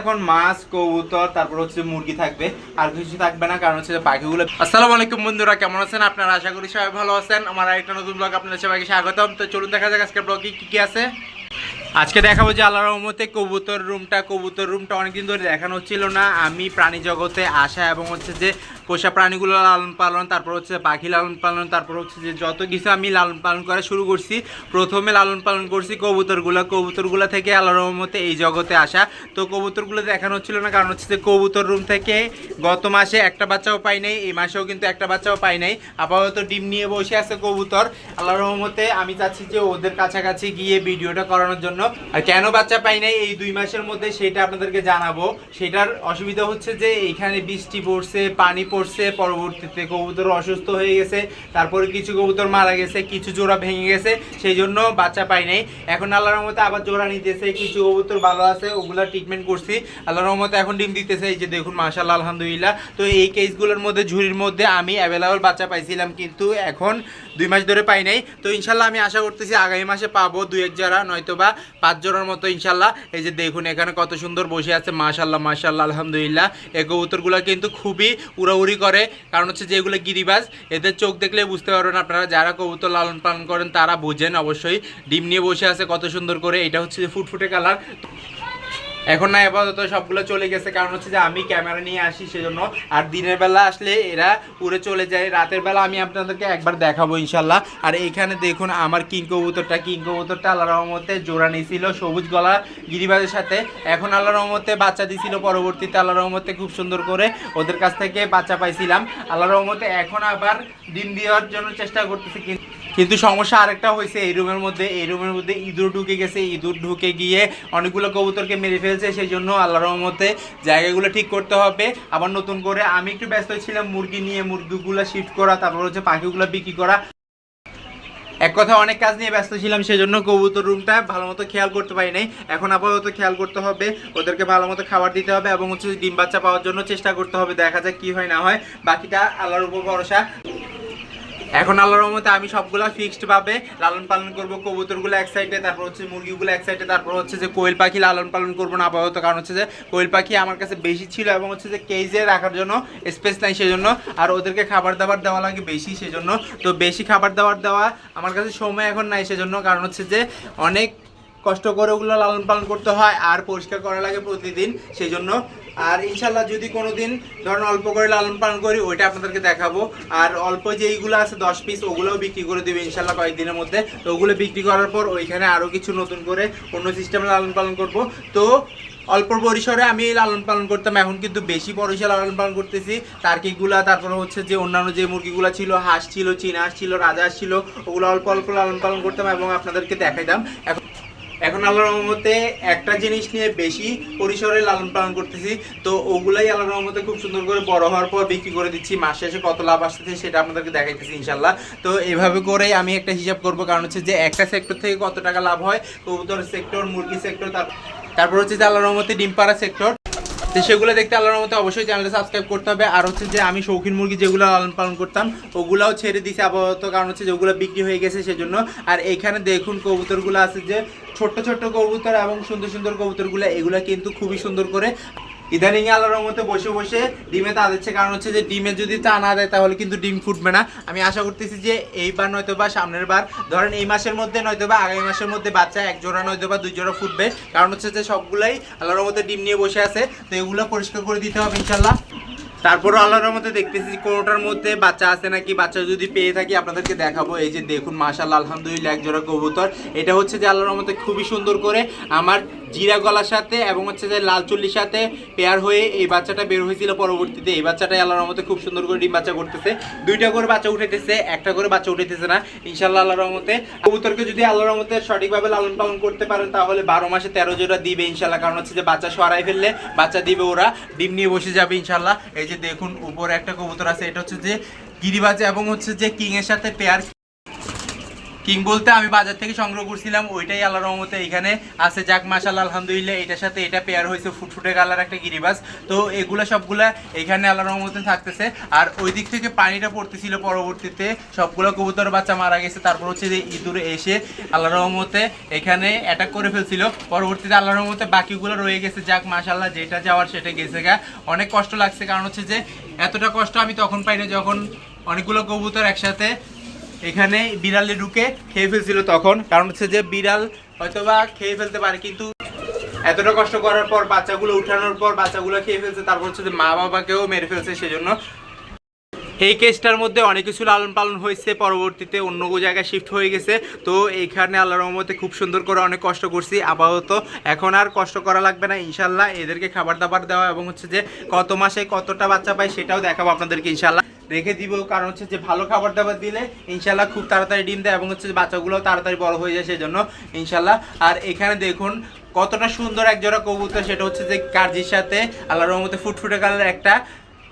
এখন মাছ তারপর হচ্ছে মুরগি থাকবে। আর কিছু থাকবে না, কারণ হচ্ছে পাখিগুলো আসসালামু আলাইকুম বন্ধুরা, কেমন আছেন? আপনারা আশা করি সবাই ভালো আছেন। আমার একটা নতুন ব্লগ আপনাদের সবাইকে স্বাগতম। তো চলুন দেখা যাক আজকে ব্লগে কি কি আছে। আজকে দেখাবো যে আল্লাহর রহমতে কবুতর রুমটা কবুতর রুমটা অনেকদিন ধরে দেখানো হচ্ছিল না। আমি প্রাণী জগতে আসা এবং হচ্ছে যে পোষা প্রাণীগুলো লালন পালন, তারপর হচ্ছে পাখি লালন পালন, তারপর হচ্ছে যে যত কিছু আমি লালন পালন করা শুরু করছি, প্রথমে লালন পালন করছি কবুতরগুলো। কবুতরগুলো থেকে আল্লাহর রহমতে এই জগতে আসা। তো কবুতরগুলো দেখানো হচ্ছিল না, কারণ হচ্ছে যে কবুতর রুম থেকে গত মাসে একটা বাচ্চাও পাই নাই, এই মাসেও কিন্তু একটা বাচ্চাও পাই নাই। আপাতত ডিম নিয়ে বসে আছে কবুতর। আল্লাহর রহমতে আমি চাচ্ছি যে ওদের কাছাকাছি গিয়ে ভিডিওটা করানোর জন্য আর কেন বাচ্চা পাই নাই এই দুই মাসের মধ্যে সেটা আপনাদেরকে জানাব। সেটার অসুবিধা হচ্ছে যে এইখানে বৃষ্টি পড়ছে, পানি পড়ছে, পরবর্তীতে কবুতর অসুস্থ হয়ে গেছে, তারপরে কিছু কবুতর মারা গেছে, কিছু জোড়া ভেঙে গেছে, সেই জন্য বাচ্চা পাই নাই। এখন আল্লাহর রহমতে আবার জোড়া নিতেছে, কিছু কবুতর ভালো আছে, ওগুলা ট্রিটমেন্ট করছি। আল্লাহর রহমতে এখন ডিম দিতেছে, এই যে দেখুন মাশাল্লাহ আলহামদুলিল্লাহ। তো এই কেসগুলোর মধ্যে, ঝুড়ির মধ্যে আমি অ্যাভেলেবল বাচ্চা পাইছিলাম, কিন্তু এখন দুই মাস ধরে পাই নাই। তো ইনশাল্লাহ আমি আশা করতেছি আগামী মাসে পাবো দুই এক জোড়া নয়তো বা পাঁচ জোড়ার মতো ইনশাল্লাহ। এই যে দেখুন, এখানে কত সুন্দর বসে আছে, মাশাল্লাহ মাশাল্লাহ, আলহামদুলিল্লাহ। এই কবুতরগুলো কিন্তু খুবই উড়াউড়ি করে। কারণ হচ্ছে যেগুলো গিরিবাজ, এদের চোখ দেখলে বুঝতে পারবেন আপনারা, যারা কবুতর লালন পালন করেন তারা বোঝেন অবশ্যই। ডিম নিয়ে বসে আছে কত সুন্দর করে, এটা হচ্ছে যে ফুটফুটে কালার। এখন না, আপাতত সবগুলো চলে গেছে। কারণ হচ্ছে যে আমি ক্যামেরা নিয়ে আসি সেজন্য। আর দিনের বেলা আসলে এরা উড়ে চলে যায়। রাতের বেলা আমি আপনাদেরকে একবার দেখাবো ইনশাল্লাহ। আর এইখানে দেখুন, আমার কিং কবুতরটা। কিং কবুতরটা আল্লাহ রহমতে জোড়া নিয়েছিল, সবুজ গলা গিরিবাজের সাথে। এখন আল্লাহ রহমতে বাচ্চা দিছিল পরবর্তীতে আল্লাহ রহমতে খুব সুন্দর করে ওদের কাছ থেকে বাচ্চা পাইছিলাম। আল্লাহ রহমতে এখন আবার ডিম দেওয়ার জন্য চেষ্টা করতেছি, কিন্তু কিন্তু সমস্যা আরেকটা হয়েছে, এই রুমের মধ্যে, এই রুমের মধ্যে ইঁদুর ঢুকে গেছে, ইঁদুর ঢুকে গিয়ে অনেকগুলো কবুতরকে মেরে ফেলছে, সেই জন্য আল্লাহর রহমতে জায়গাগুলো ঠিক করতে হবে। আবার নতুন করে আমি একটু ব্যস্ত ছিলাম, মুরগি নিয়ে, মুরগিগুলো শিফট করা, তারপর হচ্ছে পাখিগুলো বিক্রি করা। এক কথা অনেক কাজ নিয়ে ব্যস্ত ছিলাম, সেজন্য কবুতর রুমটা ভালো মতো খেয়াল করতে পারি নাই। এখন আপাতত খেয়াল করতে হবে, ওদেরকে ভালো মতো খাবার দিতে হবে এবং হচ্ছে ডিম বাচ্চা পাওয়ার জন্য চেষ্টা করতে হবে, দেখা যাক কি হয়, না হয়। বাকিটা আল্লাহর উপর ভরসা। এখন আল্লাহর রহমতে আমি সবগুলা ফিক্সড ভাবে লালন পালন করব, কবুতরগুলো এক সাইডে তারপর হচ্ছে মুরগিগুলো এক সাইডে তারপর হচ্ছে যে কোয়েল পাখি লালন পালন করব না আপাতত, কারণ হচ্ছে যে কোয়েল পাখি আমার কাছে বেশি ছিল এবং হচ্ছে যে কেজে রাখার জন্য স্পেস নাই সেজন্য, আর ওদেরকে খাবার দাবার দেওয়া লাগে বেশি সেজন্য। তো বেশি খাবার দাবার দেওয়া আমার কাছে সময় এখন নাই সেজন্য, কারণ হচ্ছে যে অনেক কষ্ট করে ওগুলো লালন পালন করতে হয় আর পরিষ্কার করা লাগে প্রতিদিন সেই জন্য আর ইনশাল্লাহ যদি কোনো দিন ধরেন অল্প করে লালন পালন করি, ওইটা আপনাদেরকে দেখাবো। আর অল্প যেইগুলো আছে দশ পিস ওগুলোও বিক্রি করে দেবে ইনশাল্লাহ কয়েকদিনের মধ্যে। তো ওগুলো বিক্রি করার পর ওইখানে আরও কিছু নতুন করে অন্য সিস্টেমে লালন পালন করব। তো অল্প পরিসরে আমি লালন পালন করতাম, এখন কিন্তু বেশি পরিসরে লালন পালন করতেছি। টার্কিগুলা, তারপরে হচ্ছে যে অন্যান্য যে মুরগিগুলো ছিল, হাঁস ছিল, চীনা হাঁস ছিল, রাজহাঁস ছিল, ওগুলো অল্প অল্প লালন পালন করতাম এবং আপনাদেরকে দেখাইতাম। এখন এখন আল্লাহর রহমতে একটা জিনিস নিয়ে বেশি পরিসরে লালন পালন করতেছি, তো ওগুলাই আল্লাহর রহমতে খুব সুন্দর করে বড় হওয়ার পর বিক্রি করে দিচ্ছি। মাস শেষে কত লাভ আসতেছে সেটা আপনাদেরকে দেখাইতেছি ইনশাল্লাহ তো এভাবে করেই আমি একটা হিসাব করব, কারণ হচ্ছে যে একটা সেক্টর থেকে কত টাকা লাভ হয়, কবুতর সেক্টর মুরগি সেক্টর তারপর হচ্ছে যে আল্লাহর রহমতে ডিম পাড়া সেক্টর তো সেগুলো দেখতে আল্লাহর মতো অবশ্যই চ্যানেলটা সাবস্ক্রাইব করতে হবে। আর হচ্ছে যে আমি শৌখিন মুরগি যেগুলো লালন পালন করতাম, ওগুলাও ছেড়ে দিছি আপাতত, কারণ হচ্ছে যেগুলো বিক্রি হয়ে গেছে সেজন্য। আর এখানে দেখুন কবুতরগুলো আছে যে ছোট্ট ছোট্ট কবুতর এবং সুন্দর সুন্দর কবুতরগুলো, এগুলো কিন্তু খুবই সুন্দর করে ইদানিং আল্লাহর মধ্যে বসে বসে ডিমে তা দিচ্ছে। কারণ হচ্ছে যে ডিমে যদি তা না দেয়, তাহলে কিন্তু ডিম ফুটবে না। আমি আশা করতেছি যে এইবার নয়তো বা সামনের বার, ধরেন এই মাসের মধ্যে নয়তো বা আগামী মাসের মধ্যে বাচ্চা এক জোড়া নয়তো বা দুই জোড়া ফুটবে। কারণ হচ্ছে যে সবগুলাই আল্লাহর মধ্যে ডিম নিয়ে বসে আছে। তো এগুলো পরিষ্কার করে দিতে হবে ইনশাল্লাহ তারপর আল্লাহর মধ্যে দেখতেছি কোনোটার মধ্যে বাচ্চা আছে নাকি? বাচ্চা যদি পেয়ে থাকি আপনাদেরকে দেখাবো। এই যে দেখুন মাশাল্লাহ আলহামদুলিল্লাহ এক জোড়া কবুতর। এটা হচ্ছে যে আল্লাহর মধ্যে খুবই সুন্দর করে আমার জিরা গলার সাথে এবং হচ্ছে যে লাল চুল্লির সাথে পেয়ার হয়ে এই বাচ্চাটা বের হয়েছিল পরবর্তীতে। এই বাচ্চাটাই আল্লাহর মধ্যে খুব সুন্দর করে ডিম বাচ্চা করতেছে। দুইটা করে বাচ্চা উঠেতেছে একটা করে বাচ্চা উঠেতেছে না। ইনশাল্লাহ আল্লাহর রহমতে। কবুতরকে যদি আল্লাহর রহমতে সঠিকভাবে লালন পালন করতে পারেন, তাহলে বারো মাসে তেরো জোড়া দিবে ইনশাল্লাহ কারণ হচ্ছে যে বাচ্চা সরাই ফেললে বাচ্চা দিবে ওরা, ডিম নিয়ে বসে যাবে ইনশাল্লাহ এই যে দেখুন, উপরে একটা কবুতর আছে, এটা হচ্ছে যে গিরিবাজে এবং হচ্ছে যে কিং এর সাথে পেয়ার কিং বলতে আমি বাজার থেকে সংগ্রহ করছিলাম, ওইটাই আল্লাহ রহমতে এখানে আছে। যাক মাশাল্লাহ আলহামদুলিল্লাহ, এটার সাথে এটা পেয়ার হয়েছে ফুটফুটে কালার একটা গিরিবাস। তো এগুলা সবগুলা এখানে আল্লাহ রহমতে থাকতেছে। আর ওই দিক থেকে পানিটা পড়তেছিল পরবর্তীতে। সবগুলো কবুতর বাচ্চা মারা গেছে। তারপর হচ্ছে যে ইঁদুরে এসে আল্লাহ রহমতে এখানে অ্যাটাক করে ফেলছিল। পরবর্তীতে আল্লাহ রহমতে বাকিগুলো রয়ে গেছে। যাক মাশাল্লাহ যেটা যাওয়ার সেটা গেছে গা। অনেক কষ্ট লাগছে, কারণ হচ্ছে যে এতটা কষ্ট আমি তখন পাইনি যখন অনেকগুলো কবুতর একসাথে এখানে বিড়ালে ঢুকে খেয়ে ফেলছিল তখন। কারণ হচ্ছে যে বিড়াল হয়তোবা খেয়ে ফেলতে পারে, কিন্তু এতটা কষ্ট করার পর বাচ্চাগুলো উঠানোর পর বাচ্চাগুলো খেয়ে ফেলছে, তারপর হচ্ছে মা বাবাকেও মেরে ফেলছে, সেজন্য এই কেসটার মধ্যে অনেক কিছু লালন পালন হয়েছে, পরবর্তীতে অন্য জায়গায় শিফট হয়ে গেছে। তো এইখানে আল্লাহ রহমতে খুব সুন্দর করে অনেক কষ্ট করছি। আপাতত এখন আর কষ্ট করা লাগবে না ইনশাল্লাহ এদেরকে খাবার দাবার দেওয়া এবং হচ্ছে যে কত মাসে কতটা বাচ্চা পায় সেটাও দেখাবো আপনাদেরকে ইনশাল্লাহ রেখে দিব, কারণ হচ্ছে যে ভালো খাবার দাবার দিলে ইনশাল্লাহ খুব তাড়াতাড়ি ডিম দেয় এবং হচ্ছে যে বাচ্চাগুলো তাড়াতাড়ি বড় হয়ে যায় সেজন্য ইনশাল্লাহ আর এখানে দেখুন কতটা সুন্দর এক জোড়া কবুতর, সেটা হচ্ছে যে কার্জির সাথে আল্লাহ রহমতে ফুটফুটে কালার একটা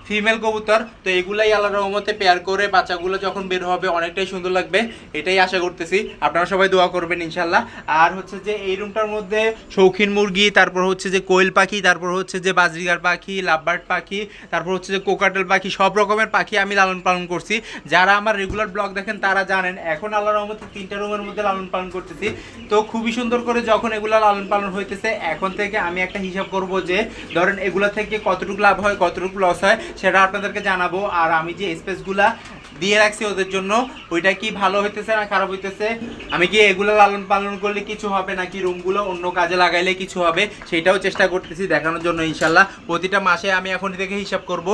ফিমেল কবুতর, তো এগুলাই আল্লাহ রহমতে পেয়ার করে বাচ্চাগুলো যখন বের হবে অনেকটাই সুন্দর লাগবে, এটাই আশা করতেছি। আপনারা সবাই দোয়া করবেন ইনশাল্লাহ আর হচ্ছে যে এই রুমটার মধ্যে শৌখিন মুরগি, তারপর হচ্ছে যে কোয়েল পাখি, তারপর হচ্ছে যে বাজরিগার পাখি, লাভবার্ড পাখি, তারপর হচ্ছে যে কোকাটেল পাখি, সব রকমের পাখি আমি লালন পালন করছি। যারা আমার রেগুলার ব্লগ দেখেন তারা জানেন, এখন আল্লাহ রহমতে তিনটা রুমের মধ্যে লালন পালন করতেছি। তো খুবই সুন্দর করে যখন এগুলা লালন পালন হইতেছে, এখন থেকে আমি একটা হিসাব করব যে, ধরেন এগুলো থেকে কতটুকু লাভ হয়, কতটুকু লস হয়। সেটা আপনাদেরকে জানাব। আর আমি যে স্পেসগুলা দিয়ে রাখছি ওদের জন্য, ওইটা কি ভালো হইতেছে না খারাপ হইতেছে? আমি কি এগুলো লালন পালন করলে কিছু হবে নাকি রুমগুলো অন্য কাজে লাগাইলে কিছু হবে? সেটাও চেষ্টা করতেছি দেখানোর জন্য ইনশাল্লাহ প্রতিটা মাসে আমি এখন থেকে হিসাব করব।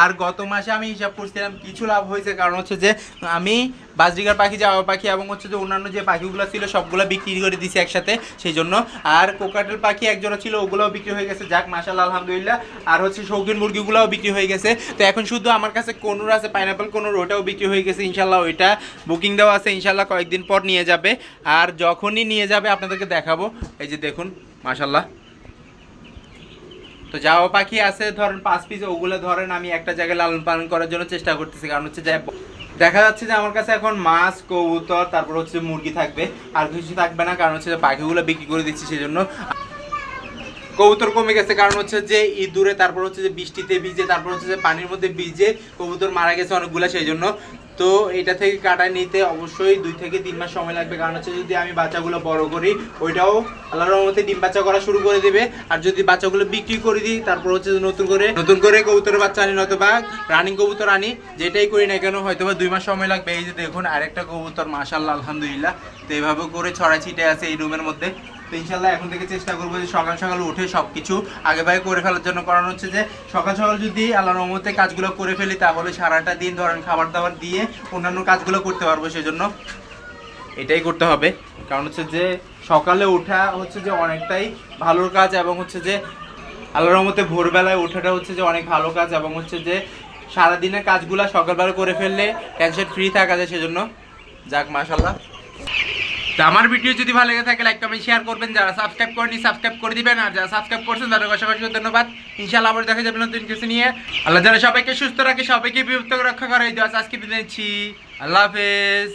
আর গত মাসে আমি হিসাব করছিলাম, কিছু লাভ হয়েছে। কারণ হচ্ছে যে আমি বাজরিগার পাখি যাওয়া পাখি এবং হচ্ছে যে অন্যান্য যে পাখিগুলো ছিল, সবগুলো বিক্রি করে দিয়েছি একসাথে, সেই জন্য। আর কোকাটেল পাখি একজোড়া ছিল, ওগুলোও বিক্রি হয়ে গেছে। যাক মাসাল্লাহ আলহামদুলিল্লাহ। আর হচ্ছে শৌখিন মুরগিগুলোও বিক্রি হয়ে গেছে। তো এখন শুধু আমার কাছে কোনোর আছে পাইনাপেল কোনোর, ওটাও বিক্রি হয়ে গেছে ইনশাল্লাহ ওইটা বুকিং দেওয়া আছে ইনশাল্লাহ কয়েকদিন পর নিয়ে যাবে। আর যখনই নিয়ে যাবে, আপনাদেরকে দেখাবো। এই যে দেখুন মাসাল্লাহ তো যাওয়া পাখি আছে, ধরেন পাঁচ পিস ওগুলো ধরেন আমি একটা জায়গায় লালন পালন করার জন্য চেষ্টা করতেছি। কারণ হচ্ছে যে দেখা যাচ্ছে যে আমার কাছে এখন মাছ, কবুতর, তারপর হচ্ছে মুরগি থাকবে। আর কিছু থাকবে না, কারণ হচ্ছে যে পাখিগুলো বিক্রি করে দিচ্ছি সেই জন্য কবুতর কমে গেছে, কারণ হচ্ছে যে ইঁদুরে, তারপর হচ্ছে যে বৃষ্টিতে ভিজে, তারপর হচ্ছে যে পানির মধ্যে ভিজে কবুতর মারা গেছে অনেকগুলো সেই জন্য তো এটা থেকে কাটায় নিতে অবশ্যই দুই থেকে তিন মাস সময় লাগবে। কারণ হচ্ছে যদি আমি বাচ্চাগুলো বড় করি, ওইটাও আল্লাহর রহমতে ডিম বাচ্চা করা শুরু করে দেবে। আর যদি বাচ্চাগুলো বিক্রি করে দিই, তারপর হচ্ছে নতুন করে নতুন করে কবুতরের বাচ্চা আনি নয়তোবা রানিং কবুতর আনি, যেটাই করি না কেন হয়তো বা দুই মাস সময় লাগবে। এই যে দেখুন, আরেকটা কবুতর মাশাল্লাহ আলহামদুলিল্লাহ। তো এইভাবে করে ছড়া ছিটে আছে এই রুমের মধ্যে। ইনশাল্লাহ এখন থেকে চেষ্টা করব যে সকাল সকাল উঠে সব কিছু আগে ভাগে করে ফেলার জন্য। কারণ হচ্ছে যে সকাল সকাল যদি আল্লাহ রহমতে কাজগুলো করে ফেলি, তাহলে সারাটা দিন ধরেন খাবার দাবার দিয়ে অন্যান্য কাজগুলো করতে পারব সেজন্য। এটাই করতে হবে। কারণ হচ্ছে যে সকালে ওঠা হচ্ছে যে অনেকটাই ভালোর কাজ এবং হচ্ছে যে আল্লাহর রহমতে ভোরবেলায় ওঠাটা হচ্ছে যে অনেক ভালো কাজ এবং হচ্ছে যে সারাদিনের কাজগুলো সকালবেলা করে ফেললে টেনশন ফ্রি থাকা যায় সেজন্য। যাক মাশাল্লাহ তো আমার ভিডিও যদি ভালো লেগে থাকে লাইক কমেন্ট শেয়ার করবেন। যারা সাবস্ক্রাইব করেনি সাবস্ক্রাইব করে দিবেন। আর যারা সাবস্ক্রাইব করছেন, তাদের অসংখ্য ধন্যবাদ। ইনশাআল্লাহ আবার দেখা যাবে নতুন কিছু নিয়ে। আল্লাহ যারা সবাইকে সুস্থ রাখে, সবাইকে বিভক্ত রক্ষা করে। আজকে বিদায় নিচ্ছি। আল্লাহ হাফেজ।